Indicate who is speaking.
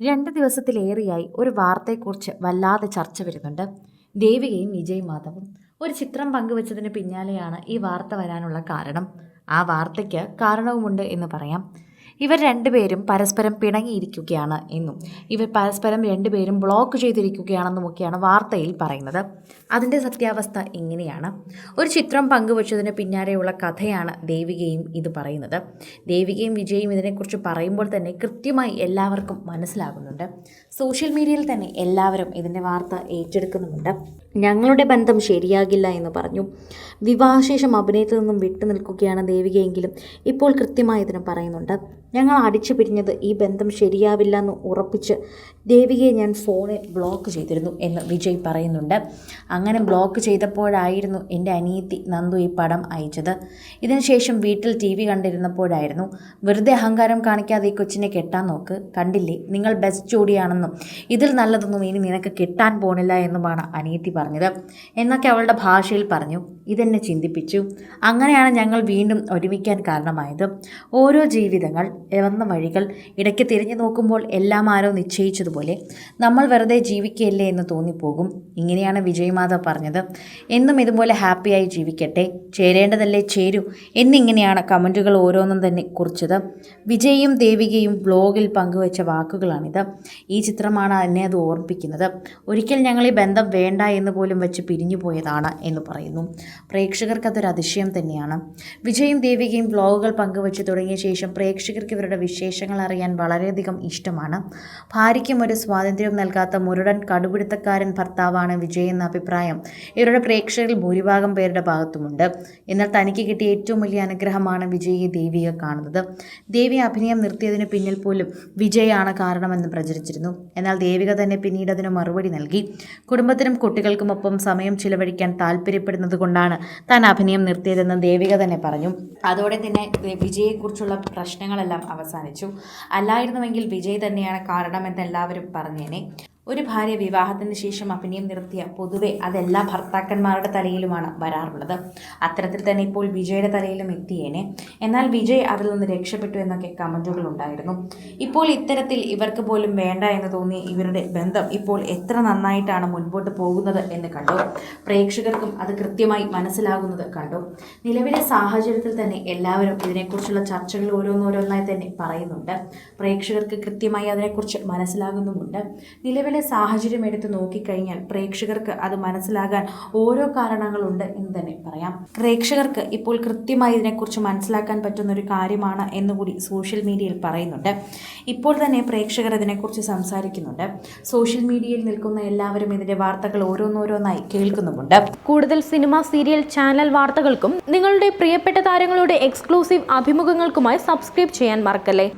Speaker 1: രണ്ട് ദിവസത്തിലേറെയായി ഒരു വാർത്തയെക്കുറിച്ച് വല്ലാതെ ചർച്ച വരുന്നുണ്ട്. ദേവികയും വിജയ് മാധവും. ഒരു ചിത്രം പങ്കുവച്ചതിന് പിന്നാലെയാണ് ഈ വാർത്ത വരാനുള്ള കാരണം. ആ വാർത്തയ്ക്ക് കാരണവുമുണ്ട് എന്ന് പറയാം. ഇവർ രണ്ടുപേരും പരസ്പരം പിണങ്ങിയിരിക്കുകയാണ് എന്നും. ഇവർ പരസ്പരം രണ്ടുപേരും ബ്ലോക്ക് ചെയ്തിരിക്കുകയാണെന്നുമൊക്കെയാണ് വാർത്തയിൽ പറയുന്നത്. അതിന്റെ സത്യാവസ്ഥ ഇങ്ങനെയാണ് ഒരു ചിത്രം പങ്കുവച്ചതിന് പിന്നാലെയുള്ള കഥയാണ് ദേവികയും ഇത് പറയുന്നത്. ദേവികയും വിജയും ഇതിനെക്കുറിച്ച് പറയുമ്പോൾ തന്നെ കൃത്യമായി എല്ലാവർക്കും മനസ്സിലാകുന്നുണ്ട്. സോഷ്യൽ മീഡിയയിൽ തന്നെ എല്ലാവരും ഇതിന്റെ വാർത്ത ഏറ്റെടുക്കുന്നുമുണ്ട്. ഞങ്ങളുടെ ബന്ധം ശരിയാകില്ല എന്ന് പറഞ്ഞു. വിവാഹശേഷം അഭിനയത്തിൽ നിന്നും വിട്ടു നിൽക്കുകയാണ് ദേവികയെങ്കിലും ഇപ്പോൾ കൃത്യമായി ഇതിന് പറയുന്നുണ്ട്. ഞങ്ങൾ അടിച്ചു പിരിഞ്ഞത് ഈ ബന്ധം ശരിയാവില്ല എന്ന് ഉറപ്പിച്ച് ദേവികയെ ഞാൻ ഫോണിൽ ബ്ലോക്ക് ചെയ്തിരുന്നു എന്ന് വിജയ് പറയുന്നുണ്ട്. അങ്ങനെ ബ്ലോക്ക് ചെയ്തപ്പോഴായിരുന്നു എന്റെ അനിയത്തി നന്ദു ഈ പടം അയച്ചത്. ഇതിനുശേഷം വീട്ടിൽ ടി വി കണ്ടിരുന്നപ്പോഴായിരുന്നു. വെറുതെ അഹങ്കാരം കാണിക്കാതെ ഈ കൊച്ചിനെ കെട്ടാൻ നോക്ക്. കണ്ടില്ലേ? നിങ്ങൾ ബെസ്റ്റ് ജോഡിയാണെന്നും. ഇതിൽ നല്ലതൊന്നും ഇനി നിനക്ക് കിട്ടാൻ പോണില്ല എന്നുമാണ് അനിയത്തി പറഞ്ഞത്. എന്നൊക്കെ അവളുടെ ഭാഷയിൽ പറഞ്ഞു. ഇതെന്നെ ചിന്തിപ്പിച്ചു. അങ്ങനെയാണ് ഞങ്ങൾ വീണ്ടും ഒരുമിക്കാൻ കാരണമായത്. ഓരോ ജീവിതങ്ങൾ ഇറന്ന വഴികൾ ഇടയ്ക്ക് തിരിഞ്ഞു നോക്കുമ്പോൾ എല്ലാം ആരോ നിശ്ചയിച്ചതുപോലെ നമ്മൾ വെറുതെ ജീവിക്കുകയല്ലേ എന്ന് തോന്നിപ്പോകും. ഇങ്ങനെയാണ് വിജയമാധവ് പറഞ്ഞത്. എന്നും ഇതുപോലെ ഹാപ്പിയായി ജീവിക്കട്ടെ. ചേരേണ്ടതല്ലേ ചേരൂ എന്നിങ്ങനെയാണ് കമന്റുകൾ ഓരോന്നും തന്നെ കുറിച്ചത്. വിജയും ദേവികയും ബ്ലോഗിൽ പങ്കുവച്ച വാക്കുകളാണിത്. ഈ ചിത്രമാണ് എന്നെ അത് ഓർമ്മിപ്പിക്കുന്നത്. ഒരിക്കൽ ഞങ്ങൾ ഈ ബന്ധം വേണ്ട എന്ന് പോലും വെച്ച് പിരിഞ്ഞു പോയതാണ് എന്ന് പറയുന്നു. പ്രേക്ഷകർക്ക് അതൊരു അതിശയം തന്നെയാണ്. വിജയും ദേവികയും വ്ലോഗുകൾ പങ്കുവച്ച് തുടങ്ങിയ ശേഷം പ്രേക്ഷകർക്ക് ഇവരുടെ വിശേഷങ്ങൾ അറിയാൻ വളരെയധികം ഇഷ്ടമാണ്. ഭാര്യയ്ക്കും ഒരു സ്വാതന്ത്ര്യം നൽകാത്ത മുരടൻ കടുപിടുത്തക്കാരൻ ഭർത്താവാണ് വിജയ് എന്ന അഭിപ്രായം ഇവരുടെ പ്രേക്ഷകരിൽ ഭൂരിഭാഗം പേരുടെ ഭാഗത്തുമുണ്ട്. എന്നാൽ തനിക്ക് കിട്ടിയ ഏറ്റവും വലിയ അനുഗ്രഹമാണ് വിജയെ ദേവിക കാണുന്നത്. ദേവി അഭിനയം നിർത്തിയതിന് പിന്നിൽ പോലും വിജയാണ് കാരണമെന്ന് പ്രചരിച്ചിരുന്നു. എന്നാൽ ദേവിക തന്നെ പിന്നീട് അതിന് മറുപടി നൽകി. കുടുംബത്തിനും കുട്ടികൾക്കുമൊപ്പം സമയം ചിലവഴിക്കാൻ താല്പര്യപ്പെടുന്നത് കൊണ്ടാണ് താൻ അഭിനയം നിർത്തിയതെന്ന് ദേവിക തന്നെ പറഞ്ഞു. അതോടെ തന്നെ വിജയെക്കുറിച്ചുള്ള പ്രശ്നങ്ങളെല്ലാം അവസാനിച്ചു. അല്ലായിരുന്നുവെങ്കിൽ വിജയ് തന്നെയാണ് കാരണമെന്ന് എല്ലാവരും പറഞ്ഞേനെ. ഒരു ഭാര്യ വിവാഹത്തിന് ശേഷം അഭിനയം നിർത്തിയ പൊതുവെ അതെല്ലാ ഭർത്താക്കന്മാരുടെ തലയിലുമാണ് വരാറുള്ളത്. അത്തരത്തിൽ തന്നെ ഇപ്പോൾ വിജയുടെ തലയിലും എത്തിയേനെ. എന്നാൽ വിജയ് അതിൽ നിന്ന് രക്ഷപ്പെട്ടു എന്നൊക്കെ കമന്റുകൾ ഉണ്ടായിരുന്നു. ഇപ്പോൾ ഇത്തരത്തിൽ ഇവർക്ക് പോലും വേണ്ട എന്ന് തോന്നിയ ഇവരുടെ ബന്ധം ഇപ്പോൾ എത്ര നന്നായിട്ടാണ് മുൻപോട്ട് പോകുന്നത് എന്ന് കണ്ടു. പ്രേക്ഷകർക്കും അത് കൃത്യമായി മനസ്സിലാകുന്നത് കണ്ടു. നിലവിലെ സാഹചര്യത്തിൽ തന്നെ എല്ലാവരും ഇതിനെക്കുറിച്ചുള്ള ചർച്ചകൾ ഓരോന്നോരോന്നായി തന്നെ പറയുന്നുണ്ട്. പ്രേക്ഷകർക്ക് കൃത്യമായി അതിനെക്കുറിച്ച് മനസ്സിലാകുന്നുമുണ്ട്. നിലവിലെ സാഹചര്യം എടുത്ത് നോക്കിക്കഴിഞ്ഞാൽ പ്രേക്ഷകർക്ക് അത് മനസ്സിലാകാൻ ഓരോ കാരണങ്ങളുണ്ട് എന്ന് തന്നെ പറയാം. പ്രേക്ഷകർക്ക് ഇപ്പോൾ കൃത്യമായി ഇതിനെക്കുറിച്ച് മനസ്സിലാക്കാൻ പറ്റുന്ന ഒരു കാര്യമാണ് എന്നുകൂടി സോഷ്യൽ മീഡിയയിൽ പറയുന്നുണ്ട്. ഇപ്പോൾ തന്നെ പ്രേക്ഷകർ ഇതിനെക്കുറിച്ച് സംസാരിക്കുന്നുണ്ട്. സോഷ്യൽ മീഡിയയിൽ നിൽക്കുന്ന എല്ലാവരും ഇതിന്റെ വാർത്തകൾ ഓരോന്നോരോന്നായി കേൾക്കുന്നുമുണ്ട്.
Speaker 2: കൂടുതൽ സിനിമ സീരിയൽ ചാനൽ വാർത്തകൾക്കും നിങ്ങളുടെ പ്രിയപ്പെട്ട താരങ്ങളുടെ എക്സ്ക്ലൂസീവ് അഭിമുഖങ്ങൾക്കുമായി സബ്സ്ക്രൈബ് ചെയ്യാൻ മറക്കല്ലേ?